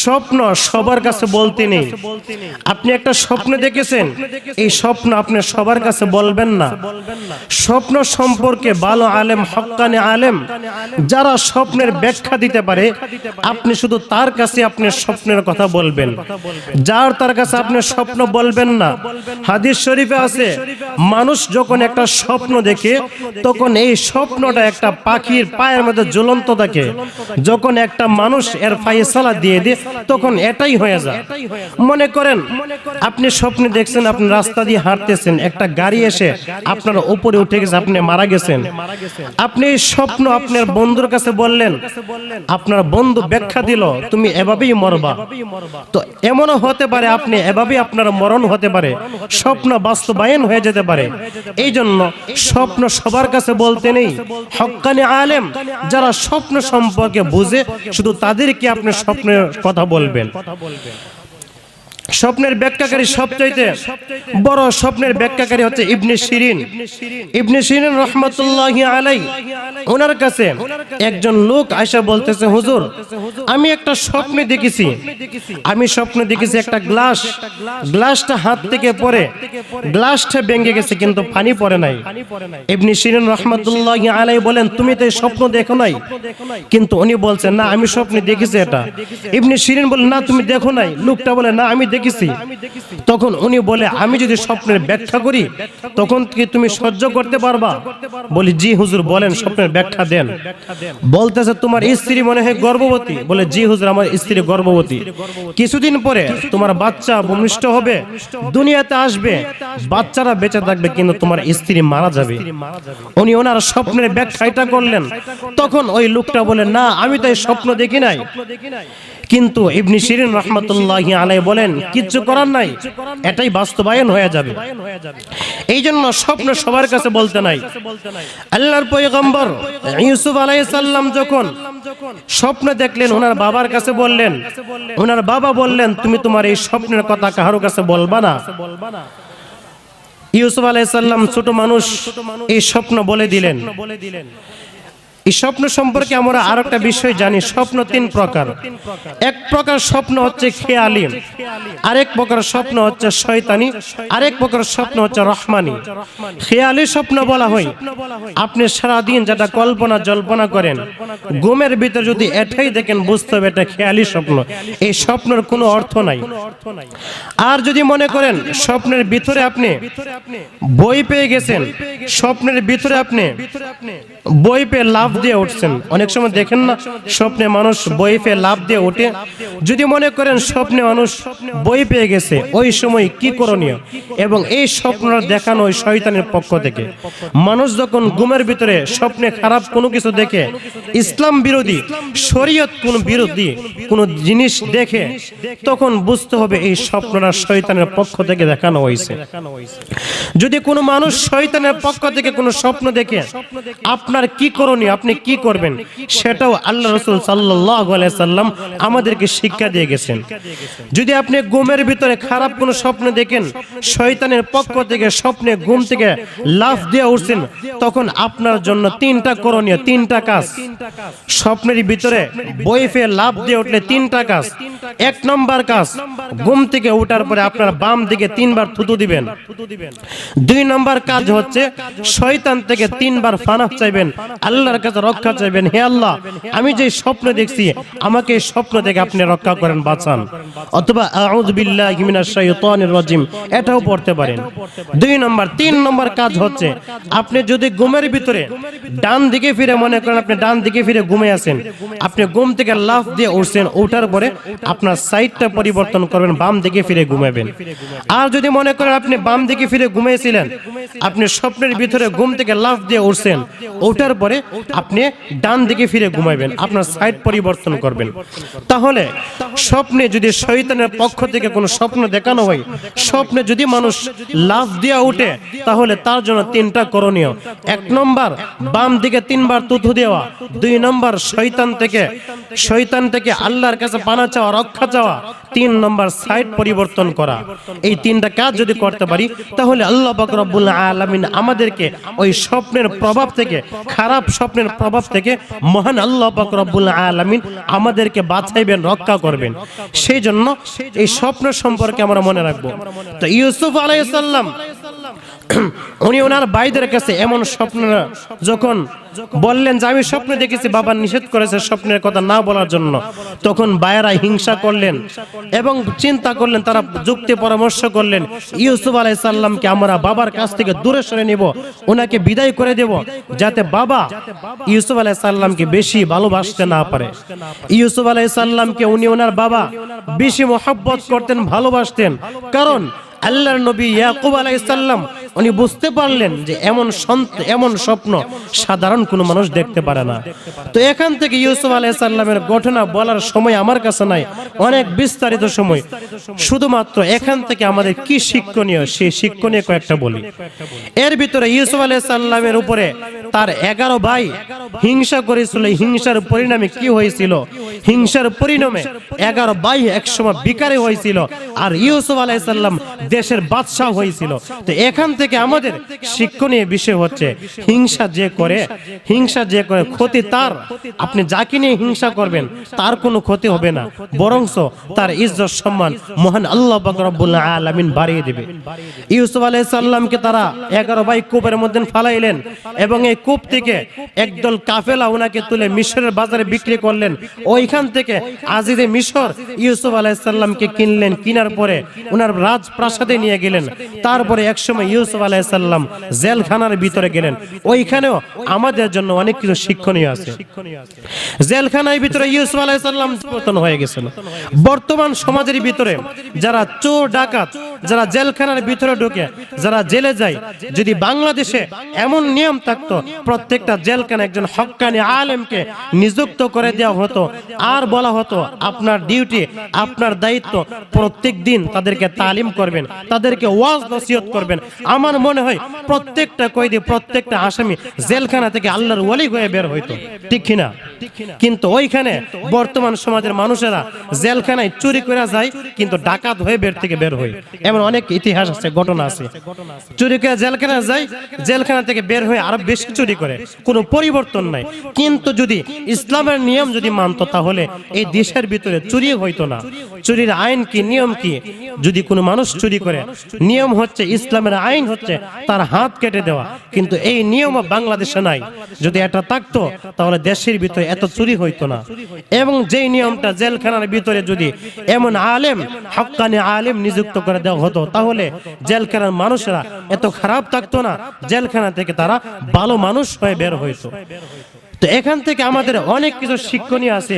স্বপ্ন সবার কাছে বলতে নেই। আপনি একটা স্বপ্ন দেখেছেন? এই স্বপ্ন আপনি সবার কাছে বলবেন না। স্বপ্ন সম্পর্কে ভালো আলেম হক্কানি আলেম যারা স্বপ্নের ব্যাখ্যা দিতে পারে আপনি শুধু তার কাছে আপনি স্বপ্নের কথা বলবেন। যার তার কাছে আপনি স্বপ্ন বলবেন না। হাদিস শরীফে আছে মানুষ যখন একটা স্বপ্ন দেখে তখন এই স্বপ্নটা একটা পাখির পায়ের মধ্যে জ্বলন্ত থাকে। যখন একটা মানুষ এর ফাইসালা দিয়ে দিয়ে তখন এটাই হয়ে যায়। মনে করেন আপনি স্বপ্নে দেখছেন আপনি রাস্তা দিয়ে হাঁটতেছেন একটা গাড়ি এসে আপনার উপরে উঠে গেছে আপনি মারা গেছেন। আপনি এই স্বপ্ন আপনার বন্ধুর কাছে বললেন আপনার বন্ধু ব্যাখ্যা দিল তুমি এভাবেই মরবা। তো এমনও হতে পারে আপনি এভাবেই আপনার মরণ হতে পারে স্বপ্ন বাস্তবায়ন হয়ে যেতে পারে। এই জন্য স্বপ্ন সবার কাছে বলতে নেই। হক্কানি আলেম যারা স্বপ্ন সম্পর্কে বুঝে শুধু তাদেরকে আপনি স্বপ্নের কথা বলবেন। স্বপ্নের ব্যাখ্যাকারী সবচাইতে বড় স্বপ্নের ব্যাখ্যাকারী হচ্ছে ইবনে শিরিন। ইবনে শিরিন রহমতুল্লাহ আলাই, ওনার কাছে একজন লোক আয়সা বলতেছে, হুজুর, আমি একটা স্বপ্নে দেখেছি। আমি স্বপ্নে দেখেছি একটা গ্লাস। গ্লাসটা হাত থেকে পড়ে। গ্লাসটা ভেঙে গেছে, কিন্তু পানি পড়ে নাই। ইবনে শিরিন রহমতুল্লাহ আলাই বলেন, তুমি তো স্বপ্ন দেখো নাই। কিন্তু উনি বলছেন না, আমি স্বপ্নে দেখেছি এটা। ইবনে শিরিন বলে, না, তুমি দেখো নাই। লোকটা বলে, না, আমি দেখেছি। তখন উনি বলে, আমি যদি স্বপ্নের ব্যাখ্যা করি, তখন কি তুমি সহ্য করতে পারবা? বলি, জি হুজুর, বলেন, স্বপ্নের ব্যাখ্যা দেন। বলতেছে, তোমার স্ত্রী মনে হয় গর্ভবতী? বলে, জি হুজুর, আমার স্ত্রী গর্ভবতী। কিছুদিন পরে তোমার বাচ্চা ভূমিষ্ঠ হবে, দুনিয়াতে আসবে, বাচ্চারা বেঁচে থাকবে, কিন্তু তোমার স্ত্রী মারা যাবে। উনি ওনার স্বপ্নের ব্যাখ্যা এটা করলেন। তখন ওই লোকটা বলে, না, আমি তো স্বপ্ন দেখি নাই। কিন্তু ইবনি শিরিন রহমতুল্লাহ আলাই বলেন, কিচ্ছু করার নাই, এটাই বাস্তবায়ন হয়ে যাবে। এই জন্য স্বপ্ন সবার কাছে বলতে নাই। আল্লাহর পয়গম্বর ইউসুফ আলাইহিস সালাম যখন স্বপ্ন দেখলেন, ওনার বাবার কাছে বললেন, ওনার বাবা বললেন, তুমি তোমার এই স্বপ্নের কথা কারও কাছে বলবা না? ইউসুফ আলাইহিস সালাম ছোট মানুষ এই স্বপ্ন বলে দিলেন। এই স্বপ্ন সম্পর্কে আমরা আর একটা বিষয় জানি, স্বপ্ন তিন প্রকার। এক প্রকার স্বপ্ন হচ্ছে খেয়ালি, আরেক প্রকার স্বপ্ন হচ্ছে শয়তানি, আরেক প্রকার স্বপ্ন হচ্ছে রহমানি। খেয়ালি স্বপ্ন বলা হয়, আপনি সারাদিন যেটা কল্পনা জল্পনা করেন, ঘুমের ভিতরে যদি এটাই দেখেন, বুঝতে হবে এটা খেয়ালি স্বপ্ন। এই স্বপ্নের কোনো অর্থ নাই। আর যদি মনে করেন, স্বপ্নের ভিতরে আপনি বই পেয়ে গেছেন, স্বপ্নের ভিতরে আপনি বই পেয়ে লাভ দিয়ে উঠছেন। অনেক সময় দেখেন না, স্বপ্নে মানুষ বই পেয়ে লাভ দিয়ে ওঠে। যদি মনে করেন স্বপ্নে মানুষ বই পেয়ে গেছে, ওই সময় কি করণীয়? এবং এই স্বপ্নটা দেখানো ওই শয়তানের পক্ষ থেকে। মানুষ যখন ঘুমের ভিতরে স্বপ্নে খারাপ কোনো কিছু দেখে, ইসলাম বিরোধী, শরীয়ত কোন বিরোধী কোনো জিনিস দেখে, তখন বুঝতে হবে এই স্বপ্নটা শয়তানের পক্ষ থেকে দেখানো হয়েছে। যদি কোনো মানুষ শয়তানের পক্ষ থেকে কোনো স্বপ্ন দেখে, আপনার কি করণীয়? আপনি কি করবেন? সেটাও আল্লাহ রসুল সাল্লাহ সাল্লাম আমাদেরকে শিক্ষা দিয়ে গেছেন। যদি আপনি গুমের ভিতরে খারাপ কোনো স্বপ্ন দেখেন, শয়তানের পক্ষ থেকে স্বপ্নে ঘুম থেকে লাফ দিয়ে উঠছেন, তখন আপনার জন্য তিনটা করণীয়, তিনটা কাজ। স্বপ্নের ভিতরে বই ফেয়ে লাভ দিয়ে উঠলে তিনটা কাজ। এক নম্বর কাজ, ঘুম থেকে উঠার পরে আপনার বাম দিকে তিনবার থুতু দিবেন। দুই নম্বর কাজ হচ্ছে, শয়তান থেকে তিনবার ফানাফ চাইবেন, আল্লাহর কাছে রক্ষা চাইবেন, হে আল্লাহ, আমি যে স্বপ্ন দেখছি, আমাকে স্বপ্ন থেকে আপনি রক্ষা করেন, বাঁচান। অথবা আউযু বিল্লাহি মিনাশ শাইতানির রাজিম, এটাও পড়তে পারেন। দুই নম্বর, তিন নম্বর কাজ হচ্ছে, আপনি যদি ঘুমের ভিতরে ডান দিকে ফিরে মনে করেন, আপনি ডান দিকে ফিরে ঘুমে আছেন, আপনি ঘুম থেকে লাফ দিয়ে উঠছেন ওঠার পরে আপনার সাইডটা পরিবর্তন করবেন, বাম দিকে ফিরে ঘুমাবেন। আর যদি মনে করেন আপনি বাম দিকে ফিরে ঘুমিয়েছিলেন, আপনি স্বপ্নের ভিতরে ঘুম থেকে লাফ দিয়ে উঠছেন, ওঠার পরে আপনি ডান দিকে ফিরে ঘুমাবেন, আপনার সাইড পরিবর্তন করবেন। তাহলে স্বপ্নে যদি শয়তানের পক্ষ থেকে কোনো স্বপ্ন দেখানো হয়, স্বপ্নে যদি মানুষ লাফ দিয়ে উঠে, তাহলে তার জন্য তিনটা করণীয়। এক নম্বর, বাম দিকে তিনবার তুথু দেওয়া। দুই নম্বর শৈতান থেকে শৈতান থেকে আল্লাহর কাছে পানা চাওয়া রক্ষা চাওয়া, তিন নম্বর সাইড পরিবর্তন করা। এই তিনটা কাজ যদি করতে পারি, তাহলে আল্লাহ পাক রব্বুল আলামিন আমাদেরকে ওই স্বপ্নের প্রভাব থেকে, খারাপ স্বপ্নের প্রভাব থেকে মহান আল্লাহ পাক রব্বুল আলামিন আমাদেরকে বাঁচাইবেন, রক্ষা করবেন। সেই জন্য এই স্বপ্ন সম্পর্কে আমরা মনে রাখব। তো ইউসুফ আলাইহিস সালাম উনি ওনার ভাইদের কাছে এমন স্বপ্ন যখন বললেন যে, আমি স্বপ্ন দেখেছি, বাবা নিষেধ করেছে স্বপ্নের কথা না বলার জন্য। তখন ভাইয়েরা হিংসা করলেন এবং চিন্তা করলেন, তারা যুক্তি পরামর্শ করলেন, ইউসুফ আলাই সাল্লামকে আমরা বাবার কাছ থেকে দূরে সরে নিব, ওনাকে বিদায় করে দেব, যাতে বাবা ইউসুফ আলাই সাল্লামকে বেশি ভালোবাসতে না পারে। ইউসুফ আলাই সাল্লামকে উনি ওনার বাবা বেশি মোহাব্বত করতেন, ভালোবাসতেন। কারণ আল্লাহর নবী ইয়াকুব আলাইসাল্লাম উনি বুঝতে পারলেন যে এমন এমন স্বপ্ন সাধারণ কোনো মানুষ দেখতে পারে না। তো এখান থেকে ইউসুফ আলাইসাল্লামের ঘটনা বলার সময় আমার কাছে নাই, অনেক বিস্তারিত সময়। শুধুমাত্র এখান থেকে আমাদের কি শিক্ষণীয়, সেই শিক্ষণীয় কয়েকটা বলি। এর ভিতরে ইউসুফ আলাইসাল্লামের উপরে তার এগারো ভাই হিংসা করেছিল। হিংসার পরিণামে কি হয়েছিল? হিংসার পরিণামে এগারো ভাই একসময় বিকারে হয়েছিল আর ইউসুফ আলাইসাল্লাম দেশের বাদশাহ হয়েছিল। তো এখান থেকে আমাদের শিক্ষণীয় বিষয় হচ্ছে হিংসা যে করে, হিংসা যে করে, ক্ষতি তার। আপনি যাকে নিয়ে হিংসা করবেন, তার কোনো ক্ষতি হবে না। বরংস তার ইজ্জত, সম্মান মহান আল্লাহ রব্বুল্লাহ আলামিন বাড়িয়ে দিবে। ইউসুফ আলাইহিস সাল্লামকে তারা এগারো ভাই কূপের মধ্যে ফালাইলেন এবং এই কূপ থেকে একদল কাফেলা ওনাকে তুলে মিশরের বাজারে বিক্রি করলেন। ওইখান থেকে আজিজে মিশর ইউসুফ আলাইহিস সাল্লামকে কিনলেন। কিনার পরে ওনার রাজপ্রাসাদে নিয়ে গেলেন। তারপরে একসময় ইউসুফ আলাইহিস সাল্লাম জেলখানার ভিতরে গেলেন। ওইখানেও আমাদের জন্য অনেক কিছু শিক্ষণীয় আছে। জেলখানার ভিতরে ইউসুফ আলাইসাল্লাম সাল্লাম পতন হয়ে গেছিল। বর্তমান সমাজের ভিতরে যারা চোর, ডাকাত যারা জেলখানার ভিতরে ঢুকে, যারা জেলে যায়, যদি বাংলাদেশে এমন নিয়ম থাকতো, প্রত্যেকটা জেলখানা একজন হক্কানি আলেমকে নিযুক্ত করে দেওয়া হতো। আর বলা হতো, আপনার ডিউটি, আপনার দায়িত্ব, প্রত্যেক দিন তাদেরকে তালিম করবেন, তাদেরকে ওয়াজ নসিহত করবেন। আমার মনে হয়, প্রত্যেকটা কয়েদি, প্রত্যেকটা আসামি জেলখানা থেকে আল্লাহর ওয়ালি হয়ে বের হইতো। ঠিক কিনা? কিন্তু ওইখানে বর্তমান সমাজের মানুষেরা জেলখানায় চুরি করে যায়, কিন্তু ডাকাত হয়ে বের থেকে বের হয়। এমন অনেক ইতিহাস আছে, ঘটনা আছে। চুরি করে জেলখানা যায়, জেলখানা থেকে বের হয়ে আরও বেশি চুরি করে। কোনো পরিবর্তন নাই। কিন্তু যদি ইসলামের নিয়ম যদি মানতো, তাহলে এই দেশের ভিতরে চুরি হইতো না। চুরির আইন কি, নিয়ম কি? যদি কোনো মানুষ চুরি করে, নিয়ম হচ্ছে, ইসলামের আইন হচ্ছে তার হাত কেটে দেওয়া। কিন্তু এই নিয়ম বাংলাদেশে নাই। যদি এটা থাকতো, তাহলে দেশের ভিতরে এত চুরি হইতো না। এবং যেই নিয়মটা জেলখানার ভিতরে যদি এমন আলেম হক্কানি আলেম নিযুক্ত করে দেওয়া হতো, তাহলে জেলখানার মানুষরা এত খারাপ থাকতো না। জেলখানা থেকে তারা ভালো মানুষ হয়ে বের হইতো। তো এখান থেকে আমাদের অনেক কিছু শিক্ষণীয় আছে।